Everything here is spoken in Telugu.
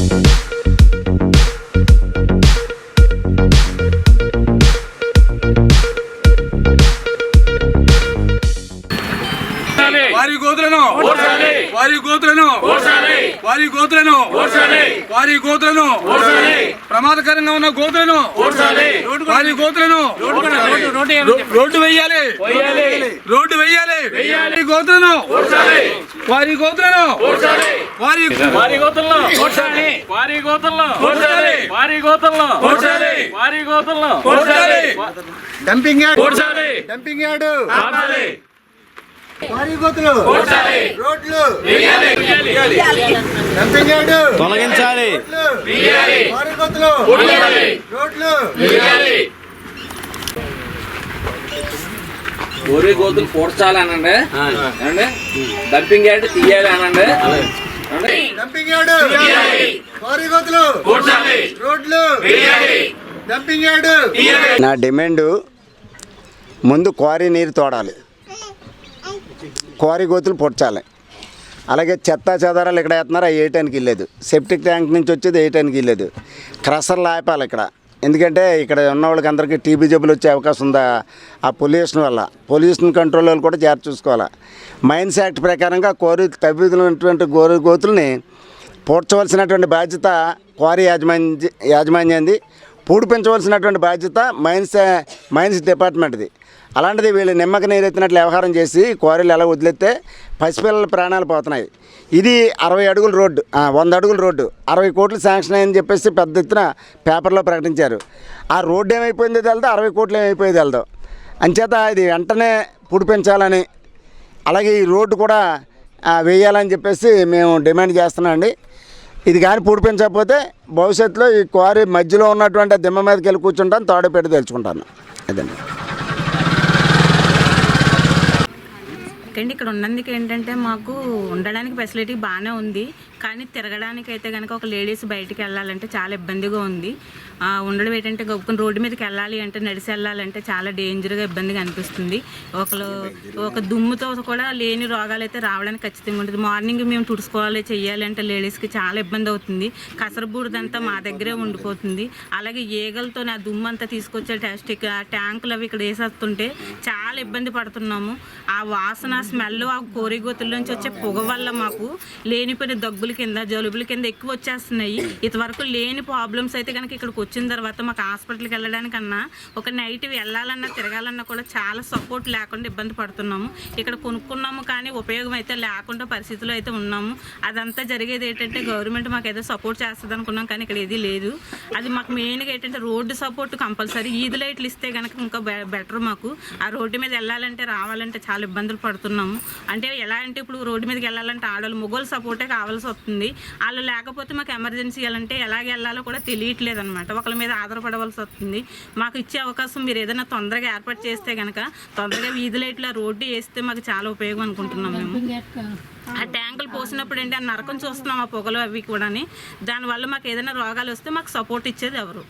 వారి వారి గోతులను వారి గోతులను వారి గోతులను ప్రమాదకరంగా ఉన్న గోతులను వారి గోతులను రోడ్డు వేయాలి రోడ్డు వేయాలి వారి గోతులను వారి గోతులను వారి వారి గోతుల్లో వారి గోతుల్లో. వారి గోతుల్లో. వారి గోతుల్లో. Dumping yard. డంపింగ్ యార్డ్ ఆపాలి. వారి గోతులు రోడ్లు డంపింగ్ యార్డ్ తొలగించాలి. గోరి గోతులు పూడ్చాలనండి. ఏమండి? డంపింగ్ యార్డ్ తీయాలి అనండి? Dumping yard. గోతులు రోడ్లు. Dumping yard. నా డిమాండు ముందు క్వారీ నీరు తోడాలి. క్వారీ గోతులు పొడ్చాలి. అలాగే చెత్త చెదారాలు ఇక్కడ వేస్తున్నారు అవి వేయటానికి వెళ్ళలేదు సెప్టిక్ ట్యాంక్ నుంచి వచ్చేది వేయటానికి వెళ్ళలేదు క్రషర్లు ఆపాలి ఇక్కడ. ఎందుకంటే ఇక్కడ ఉన్న వాళ్ళకి అందరికీ టీబీ జబ్బులు వచ్చే అవకాశం ఉందా? ఆ పొల్యూషన్ వల్ల. పొల్యూషన్ కంట్రోల్ వాళ్ళు కూడా జాగ్రత్త చూసుకోవాలి. మైన్స్ యాక్ట్ ప్రకారంగా కోరి తవ్వితున్నటువంటి గోరు గోతుల్ని పూడ్చవలసినటువంటి బాధ్యత క్వారీ యాజమాన్య యాజమాన్యంది. పూడిపించవలసినటువంటి బాధ్యత మైన్స్ మైన్స్ డిపార్ట్మెంట్ది అలాంటిది వీళ్ళు నిమ్మక నీరెత్తినట్లు వ్యవహారం చేసి క్వారీలు ఎలా వదిలేస్తే పసిపిల్లల ప్రాణాలు పోతున్నాయి. ఇది అరవై అడుగుల రోడ్డు వంద అడుగుల రోడ్డు అరవై కోట్లు శాంక్షన్ అయ్యని చెప్పేసి పెద్ద ఎత్తున పేపర్లో ప్రకటించారు. ఆ రోడ్డు ఏమైపోయిందో తెలదు? అరవై కోట్లు ఏమైపోయిందో తెలదు? అంచేత ఇది వెంటనే పుడిపించాలని అలాగే ఈ రోడ్డు కూడా వేయాలని చెప్పేసి మేము డిమాండ్ చేస్తున్నాం అండి. ఇది కానీ పూడిపించకపోతే భవిష్యత్తులో ఈ క్వారీ మధ్యలో ఉన్నటువంటి ఆ దిమ్మ మీదకి వెళ్ళి కూర్చుంటాను తాడు తెలుసుకుంటాను అదండి. ఎందుకంటే ఇక్కడ ఉన్నందుకు ఏంటంటే మాకు ఉండడానికి ఫెసిలిటీ బాగానే ఉంది. కానీ తిరగడానికి అయితే కనుక ఒక లేడీస్ బయటికి వెళ్ళాలంటే చాలా ఇబ్బందిగా ఉంది. ఉండడం ఏంటంటే గొప్పని రోడ్డు మీదకి వెళ్ళాలి అంటే నడిచి వెళ్ళాలంటే చాలా డేంజర్గా ఇబ్బందిగా అనిపిస్తుంది. ఒకరు ఒక దుమ్ముతో కూడా లేని రోగాలు అయితే రావడానికి ఖచ్చితంగా ఉంటుంది. మార్నింగ్ మేము తుడుచుకోవాలి చేయాలి అంటే లేడీస్కి చాలా ఇబ్బంది అవుతుంది. కసరబూడిదంతా మా దగ్గరే ఉండిపోతుంది. అలాగే ఈగలతో ఆ దుమ్ము అంతా తీసుకొచ్చే టెస్టిక్ ఆ ట్యాంకులు అవి ఇక్కడ వేసేస్తుంటే చాలా ఇబ్బంది పడుతున్నాము. ఆ వాసన స్మెల్ ఆ కోరిగోతుల నుంచి వచ్చే పొగ వల్ల మాకు లేనిపోయిన దగ్గుల కింద జలుబుల కింద ఎక్కువ వచ్చేస్తున్నాయి. ఇంతవరకు లేని ప్రాబ్లమ్స్ అయితే కనుక ఇక్కడికి వచ్చిన తర్వాత మాకు హాస్పిటల్కి వెళ్ళడానికన్నా ఒక నైట్ వెళ్ళాలన్నా తిరగాలన్నా కూడా చాలా సపోర్ట్ లేకుండా ఇబ్బంది పడుతున్నాము. ఇక్కడ కొనుక్కున్నాము కానీ ఉపయోగం అయితే లేకుండా పరిస్థితిలో అయితే ఉన్నాము. అదంతా జరిగేది ఏంటంటే గవర్నమెంట్ మాకు ఏదో సపోర్ట్ చేస్తుంది అనుకున్నాం కానీ ఇక్కడ ఏది లేదు. అది మాకు మెయిన్గా ఏంటంటే రోడ్డు సపోర్ట్ కంపల్సరీ ఈది లైట్లు ఇస్తే కనుక ఇంకా బెటర్ మాకు. ఆ రోడ్డు మీద వెళ్ళాలంటే రావాలంటే చాలా ఇబ్బందులు పడుతున్నాం. పడుతున్నాము అంటే ఎలా అంటే ఇప్పుడు రోడ్డు మీదకి వెళ్ళాలంటే ఆడవాళ్ళు మొగోలు సపోర్టే కావాల్సి వస్తుంది. వాళ్ళు లేకపోతే మాకు ఎమర్జెన్సీ వెళ్ళాలంటే ఎలాగ వెళ్ళాలో కూడా తెలియట్లేదు అనమాట ఒకరి మీద ఆధారపడవలసి వస్తుంది. మాకు ఇచ్చే అవకాశం మీరు ఏదైనా తొందరగా ఏర్పాటు చేస్తే కనుక తొందరగా వీధి లైట్ల రోడ్డు వేస్తే మాకు చాలా ఉపయోగం అనుకుంటున్నాం మేము. ఆ ట్యాంకులు పోసినప్పుడు ఏంటి ఆ నరకం చూస్తున్నాం ఆ పొగలు అవి కూడా దానివల్ల మాకు ఏదైనా రోగాలు వస్తే మాకు సపోర్ట్ ఇచ్చేది ఎవరు.